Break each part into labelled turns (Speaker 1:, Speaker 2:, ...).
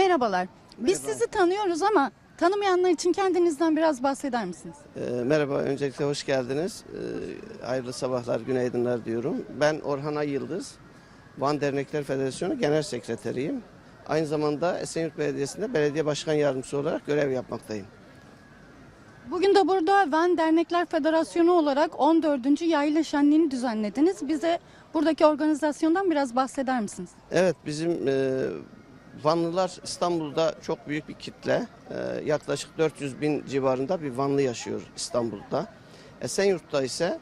Speaker 1: Merhabalar. Biz
Speaker 2: Merhaba.
Speaker 1: sizi tanıyoruz ama tanımayanlar için kendinizden biraz bahseder misiniz?
Speaker 2: Ee, merhaba, öncelikle hoş geldiniz. Ee, hayırlı sabahlar, günaydınlar diyorum. Ben Orhan Ay Yıldız, Van Dernekler Federasyonu Genel Sekreteriyim. Aynı zamanda Esenyurt Belediyesi'nde belediye başkan yardımcısı olarak görev yapmaktayım.
Speaker 1: Bugün de burada Van Dernekler Federasyonu olarak 14. Yayla Şenliği'ni düzenlediniz. Bize buradaki organizasyondan biraz bahseder misiniz?
Speaker 2: Evet, bizim e, Vanlılar İstanbul'da çok büyük bir kitle. E, yaklaşık 400 bin civarında bir Vanlı yaşıyor İstanbul'da. Esenyurt'ta ise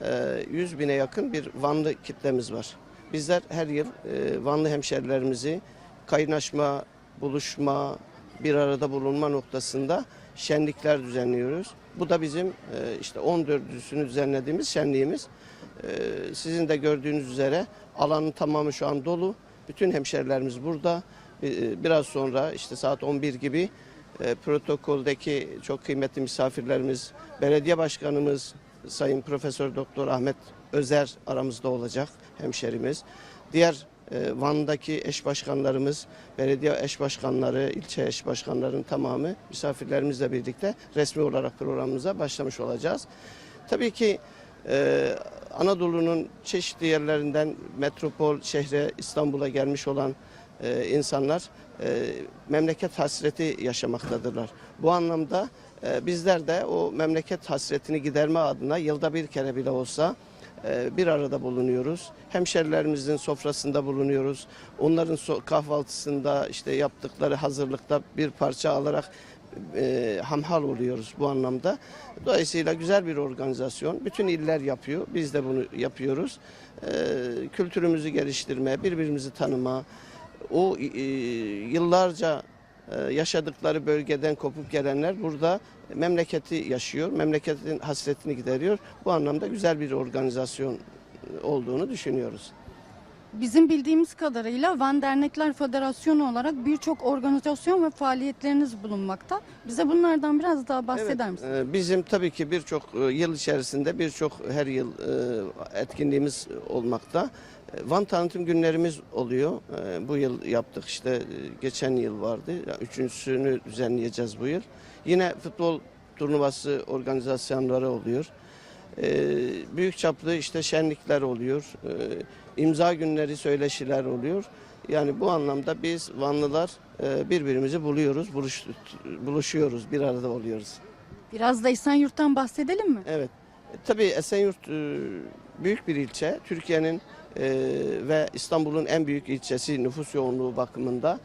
Speaker 2: e, 100 bine yakın bir Vanlı kitlemiz var. Bizler her yıl e, Vanlı hemşerilerimizi kaynaşma, buluşma, bir arada bulunma noktasında şenlikler düzenliyoruz. Bu da bizim e, işte 14'üsünü düzenlediğimiz şenliğimiz. E, sizin de gördüğünüz üzere alanın tamamı şu an dolu. Bütün hemşerilerimiz burada. E, Biraz sonra işte saat 11 gibi e, protokoldeki çok kıymetli misafirlerimiz, belediye başkanımız Sayın Profesör Doktor Ahmet Özer aramızda olacak hemşerimiz. Diğer e, Van'daki eş başkanlarımız, belediye eş başkanları, ilçe eş başkanlarının tamamı misafirlerimizle birlikte resmi olarak programımıza başlamış olacağız. Tabii ki e, Anadolu'nun çeşitli yerlerinden metropol şehre İstanbul'a gelmiş olan e, insanlar e, memleket hasreti yaşamaktadırlar. Bu anlamda e, bizler de o memleket hasretini giderme adına yılda bir kere bile olsa e, bir arada bulunuyoruz. Hemşerilerimizin sofrasında bulunuyoruz. Onların so- kahvaltısında işte yaptıkları hazırlıkta bir parça alarak e, hamhal oluyoruz bu anlamda. Dolayısıyla güzel bir organizasyon. Bütün iller yapıyor. Biz de bunu yapıyoruz. E, kültürümüzü geliştirme, birbirimizi tanıma, o e, yıllarca e, yaşadıkları bölgeden kopup gelenler burada memleketi yaşıyor. Memleketin hasretini gideriyor. Bu anlamda güzel bir organizasyon olduğunu düşünüyoruz.
Speaker 1: Bizim bildiğimiz kadarıyla Van Dernekler Federasyonu olarak birçok organizasyon ve faaliyetleriniz bulunmakta. Bize bunlardan biraz daha bahseder
Speaker 2: Evet,
Speaker 1: misiniz?
Speaker 2: e, Bizim tabii ki birçok e, yıl içerisinde birçok her yıl e, etkinliğimiz olmakta. Van tanıtım günlerimiz oluyor. E, Bu yıl yaptık işte e, geçen yıl vardı. Üçüncüsünü düzenleyeceğiz bu yıl. Yine futbol turnuvası organizasyonları oluyor. E, Büyük çaplı işte şenlikler oluyor. İmza günleri, söyleşiler oluyor. Yani bu anlamda biz Vanlılar e, birbirimizi buluyoruz, buluş, buluşuyoruz, bir arada oluyoruz.
Speaker 1: Biraz da Esenyurt'tan bahsedelim mi?
Speaker 2: Evet. E, Tabii Esenyurt e, büyük bir ilçe. Türkiye'nin ve İstanbul'un en büyük ilçesi nüfus yoğunluğu bakımında.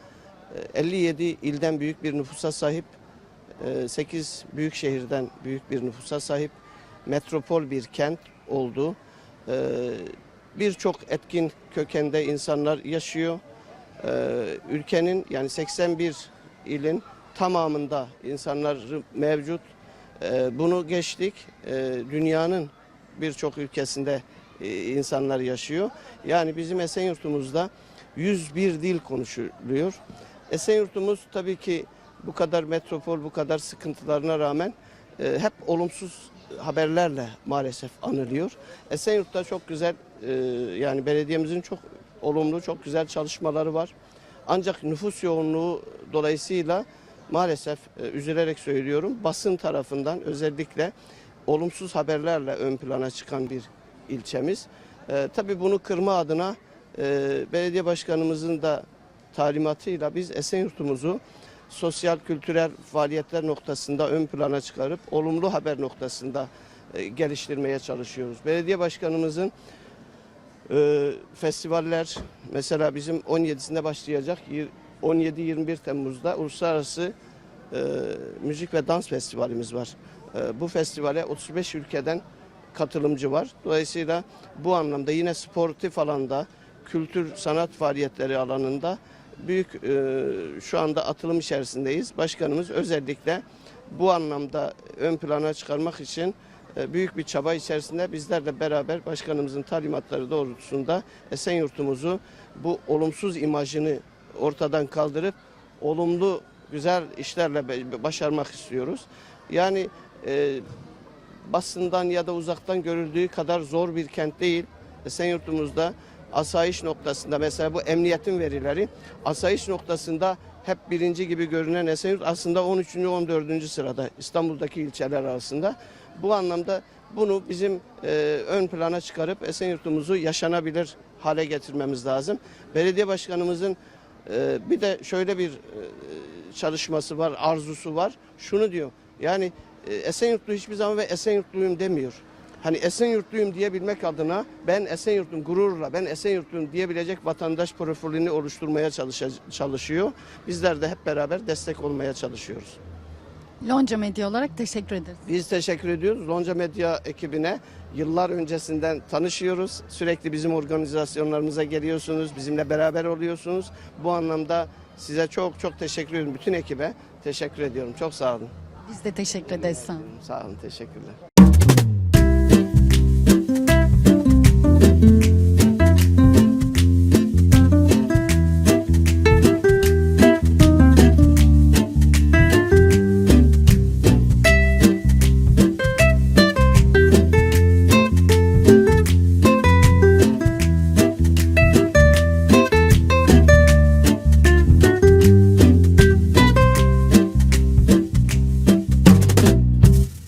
Speaker 2: E, 57 ilden büyük bir nüfusa sahip. 8 büyük şehirden büyük bir nüfusa sahip. Metropol bir kent oldu. E, Birçok etkin kökende insanlar yaşıyor. E, Ülkenin yani 81 ilin tamamında insanlar mevcut. Ee, Bunu geçtik. Ee, Dünyanın birçok ülkesinde e, insanlar yaşıyor. Yani bizim Esenyurt'umuzda 101 dil konuşuluyor. Esenyurt'umuz tabii ki bu kadar metropol, bu kadar sıkıntılarına rağmen e, hep olumsuz haberlerle maalesef anılıyor. Esenyurt'ta çok güzel e, yani belediyemizin çok olumlu, çok güzel çalışmaları var. Ancak nüfus yoğunluğu dolayısıyla maalesef e, üzülerek söylüyorum basın tarafından özellikle olumsuz haberlerle ön plana çıkan bir ilçemiz. E, tabii bunu kırma adına e, belediye başkanımızın da talimatıyla biz Esenyurt'umuzu sosyal kültürel faaliyetler noktasında ön plana çıkarıp olumlu haber noktasında e, geliştirmeye çalışıyoruz. Belediye başkanımızın e, festivaller mesela bizim 17'sinde başlayacak yir- 17-21 Temmuz'da uluslararası e, müzik ve dans festivalimiz var. E, bu festivale 35 ülkeden katılımcı var. Dolayısıyla bu anlamda yine sportif alanda, kültür sanat faaliyetleri alanında büyük e, şu anda atılım içerisindeyiz. Başkanımız özellikle bu anlamda ön plana çıkarmak için e, büyük bir çaba içerisinde bizlerle beraber başkanımızın talimatları doğrultusunda Esenyurt'umuzu bu olumsuz imajını ortadan kaldırıp olumlu güzel işlerle başarmak istiyoruz. Yani e, basından ya da uzaktan görüldüğü kadar zor bir kent değil. Esenyurt'umuzda asayiş noktasında mesela bu emniyetin verileri asayiş noktasında hep birinci gibi görünen Esenyurt aslında 13. 14. sırada İstanbul'daki ilçeler arasında. Bu anlamda bunu bizim e, ön plana çıkarıp Esenyurt'umuzu yaşanabilir hale getirmemiz lazım. Belediye başkanımızın e, bir de şöyle bir e, çalışması var, arzusu var. Şunu diyor. Yani Esenyurtlu hiçbir zaman ve Esenyurtluyum demiyor. Hani Esenyurtluyum diyebilmek adına ben Esenyurtluyum gururla ben Esenyurtluyum diyebilecek vatandaş profilini oluşturmaya çalışıyor. Bizler de hep beraber destek olmaya çalışıyoruz.
Speaker 1: Lonca Medya olarak teşekkür ederiz.
Speaker 2: Biz teşekkür ediyoruz. Lonca Medya ekibine yıllar öncesinden tanışıyoruz. Sürekli bizim organizasyonlarımıza geliyorsunuz. Bizimle beraber oluyorsunuz. Bu anlamda size çok çok teşekkür ediyorum. Bütün ekibe teşekkür ediyorum. Çok sağ olun.
Speaker 1: Biz de teşekkür ederiz. Sağ olun.
Speaker 2: Sağ olun. Teşekkürler.